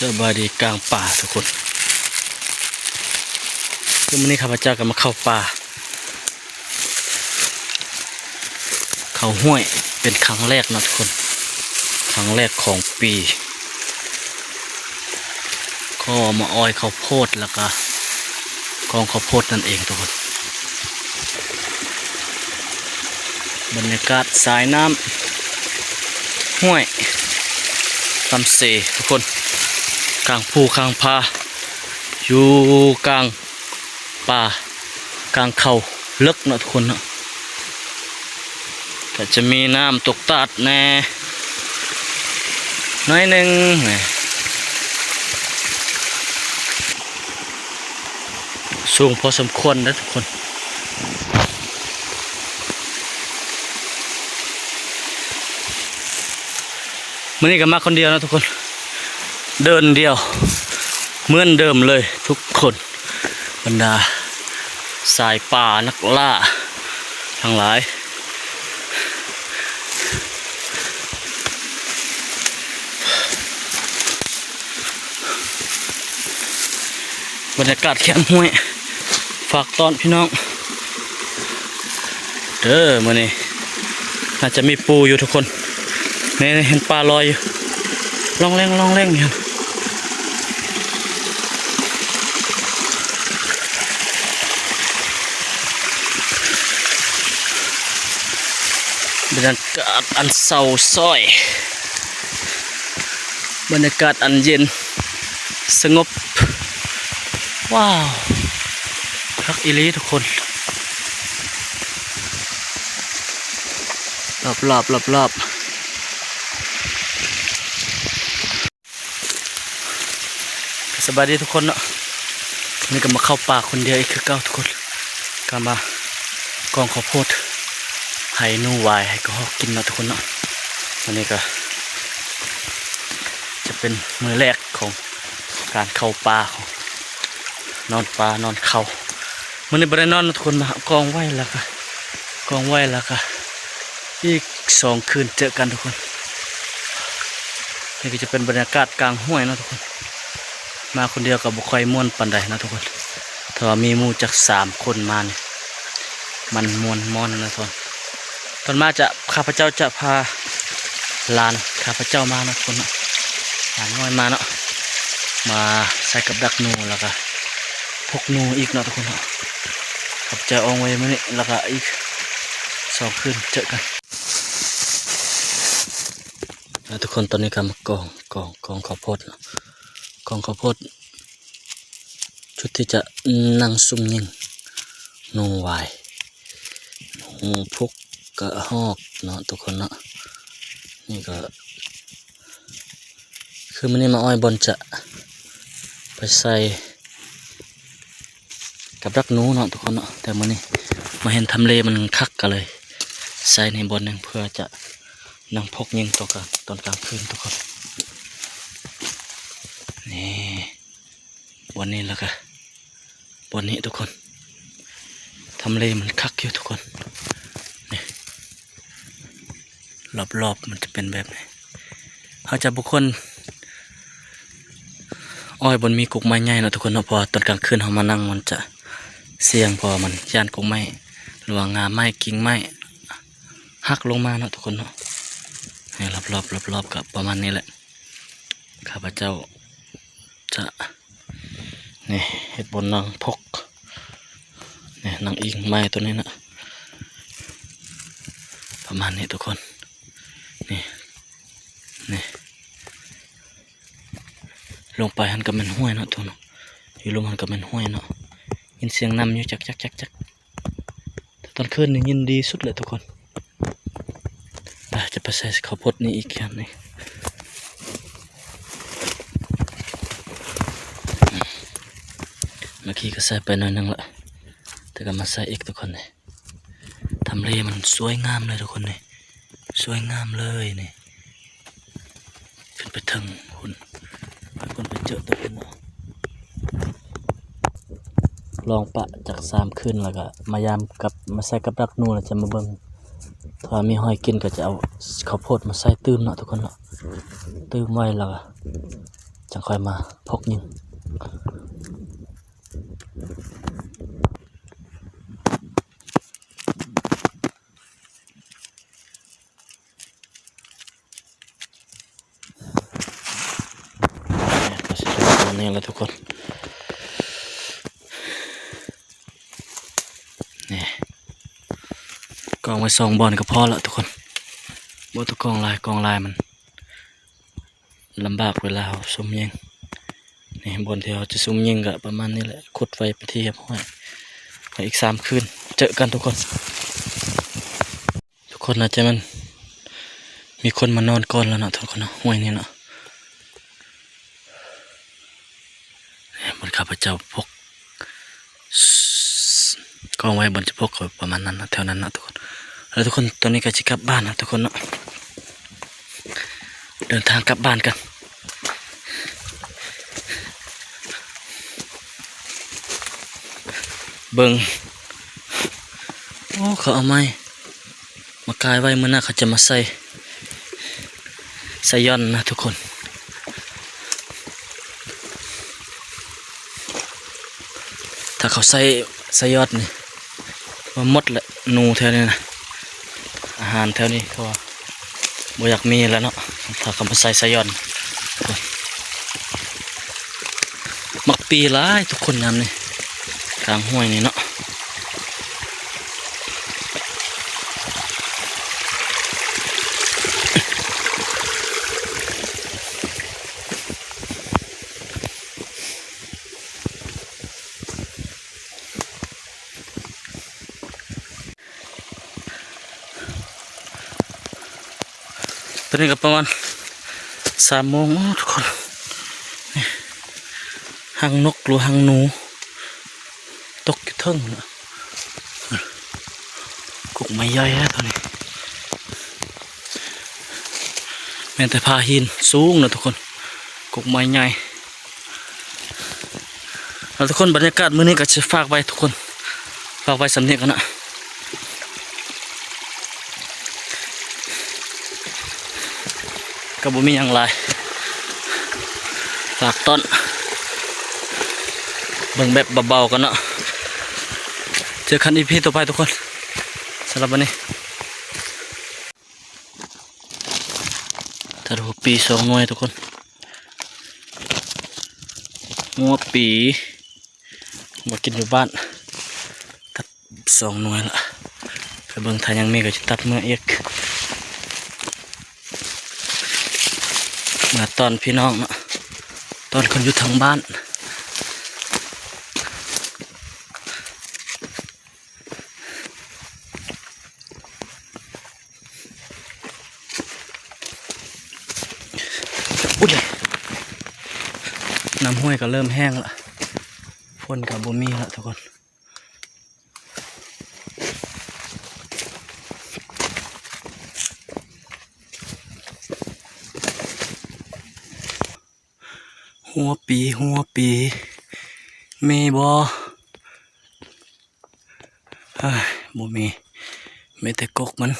สบายดีกลางป่าทุกคนคือวันนี้ข้าพเจ้าก็มาเข้าป่า เข้าห้วยเป็นครั้งแรกนะทุกคน ครั้งแรกของปี ก็มาอ้อยข้าวโพดแล้วก็กองข้าวโพดนั่นเองทุกคน บรรยากาศสายน้ำห้วยลำเสทุกคน ลางภูกลางพาอยู่กลางป่ากลางเขาเลิกนะทุกคนนาะก็จะมีน้ำตกตัดแน่น้อยหนึ่งสูงพอสมควรนะทุกคนมื่อนี้ก็มาคนเดียวนะทุกคน เดินเดียว เหมือนเดิมเลยทุกคนบรรดา สายป่านักล่า ทั้งหลาย บรรยากาศแคมป์ห้วย ฝากตอนพี่น้อง เด้อมื่อนี้น่าจจะมีปูอยู่ทุกคนนี่เห็นปลาลอยอยู่ลองแรงลองแรงอยู่ย รรยากาศอันเศร้าส้อย บรรยากาศอันเย็น สงบ ว้าวพักอิลีทุกคนรอบรอบรอบรอบสบายดีทุกคนเนาะนี่ก็มาเข้าป่าคนเดียวอีกคือเก้าทุกคนก็มากองข้าวโพด ให้นูวายให้ก็กินนะทุกคนเนาะวันนี้ก็ จะเป็นมือแรกของการเข้าป่าของนอนป่านอนเขามันนี้บริ้นอนนะทุกคนมากองไว้แล้วก็กองไว้แล้วก็อีกสองคืนเจอกันทุกคนนี่ก็จะเป็นบรรยากาศกลางห้วยนะทุกคน มาคนเดียวกับบุคอยม่วนปันใดนะทุกคนถ้ามีมูจากสามคนมาเนี่ยมันมวนมอนนะทุกคน ตอนมาจะข้าพเจ้าจะพาลานข้าพเจ้ามานะทุกคนเนาะหลานน้อยมาเนาะมาใส่กับดักนูแล้วก็พกนูอีกเนาะทุกคนเนาะข้าพเจ้าเอาไว้มื่อนี้แล้วก็อีกสองคืนเจอกันแล้วทุกคนตอนนี้ก็มากองกองกองข้าวโพดกองข้าวโพดชุดที่จะนั่งซุ่มยิงนูวายหนูพก กระหอกเนาะทุกคนเนาะนี่ก็ คือมันนี่มาอ้อยบอลจะไปใส่กับรักนูเนาะทุกคนเนาะแต่มันนี่มาเห็นทำเลมันคักกันเลย ใส่ในบนหนึ่งเพื่อจะนั่งพกยิงตอนกลางตอนกลางคืนทุกคนนี่บนนี้แล้วก็บนนี้ทุกคนทำเลมันคักอยู่ทุกคน รอบๆมันจะเป็นแบบนี้เขาจะบุคคลอ้อยบนมีกุกไม้ใหญ่นะทุกคนเนาะพอตอนกลางคืนเขามานั่งมันจะเสี่ยงพอมันย่านกุกไม้หรือว่างาไม้กิ่งไม้หักลงมาเนาะทุกคนเนาะรอบรอบรอบรอบๆกับประมาณนี้แหละข้าพเจ้าจะนี่เห็ดบนนางพกนี่นางอิงไม้ตัวนี้นะประมาณนี้ทุกคน นี่นี่ลงไปหันกับมันห้วยเนาะทุกคนอยู่ลงหันกับมันห้วยเนาะยินเสียงนำอยู่จักจักจักจักตอนคืนนี่ยินดีสุดเลยทุกคนอะจะไปใส่ข้าวโพดนี่อีกอย่างนึงเมื่อกี้ก็ใส่ไปหน่อยนึงละแต่ก็มาใส่อีกทุกคนเลยทำเลมันสวยงามเลยทุกคนเลย สวยงามเลยนี่ขึ้นไปถึงคุณให้คนไปเจอตัวคนเนาะลองปะจากสามขึ้นแล้วก็มายามกับมาใส่กับดักนูแล้วจะมาเบิ่งถ้ามีหอยกินก็จะเอาข้าวโพดมาใส่ตื้มเนาะทุกคนเนาะตื้มไว้แล้วก็จังค่อยมาพกยิงเนี่ยก็สิเป็นตรงนี้ แล้วทุกคนนี่กองไว้สองบอลก็พอละทุกคนบ่ต้องกองลายกองลายมันลำบากเวลาเราซุ่มยิงนี่บนที่เราจะซุ่มยิงก็ประมาณนี้แหละขุดไว้ไปที่เรียบร้อยอีกสามคืนเจอกันทุกคน ทุกคนนะจะมันมีคนมานอนก่อนแล้วเนาะทุกคนเนาะห้วยนี่เนาะนี่บน ข้าพเจ้าพกกองไว้บนจะพกประมาณนั้นนะแถวนั้นนะทุกคนแล้วทุกคนตอนนี้ก็จะกลับบ้านนะทุกคนเนาะเดินทางกลับบ้านกันเบิงโอ้เขาเอาไม้มากายไว้เมื่อหน้าเขาจะมาใส่ใส่ย่อนนะทุกคน ถ้าเขาใส่ใส่ยอดนี่ว่ามดแหละนูแถวนี้นะอาหารแถวนี้เขาว่าบ่อยากมีแล้วเนาะถ้าเขามาใส่ใส่ยอดมักปีหลายทุกคนยามนี่กลางห้วยนี่เนาะ นี้ก็ประมาณสามโมงทุกคนนี่หางนกหรือหางหนู ตกอยู่เทิงนะกุกไม้ใหญ่แล้วตอนนี้แม้แต่พาหินสูงนะทุกคน กุกไม้ใหญ่แล้วทุกคนบรรยากาศมื้อนี้ก็จะฝากไว้ทุกคนฝากไว้สำเนียงกันนะ ก็บ่มีหยังหลายฝากต้นเบิ่งแบบเบาๆกันเนาะเจอกันอีพีต่อไปทุกคนสำหรับวันนี้ถ้าดูปีสองหน่วยทุกคนงัวปีมากินอยู่บ้านตัดสองหน่วยละไปเบิ่งถ้ายังมีก็จะตัดเมื่อเอก มาตอนพี่น้องเนาะตอนคนอยู่ทางบ้าน อุ้ยน้ำห้วยก็เริ่มแห้งละฝนกับบ่มีละทุกคน หัวปีหัวปีมีบ่เฮ้ยบ่มีมีแต่กกมัน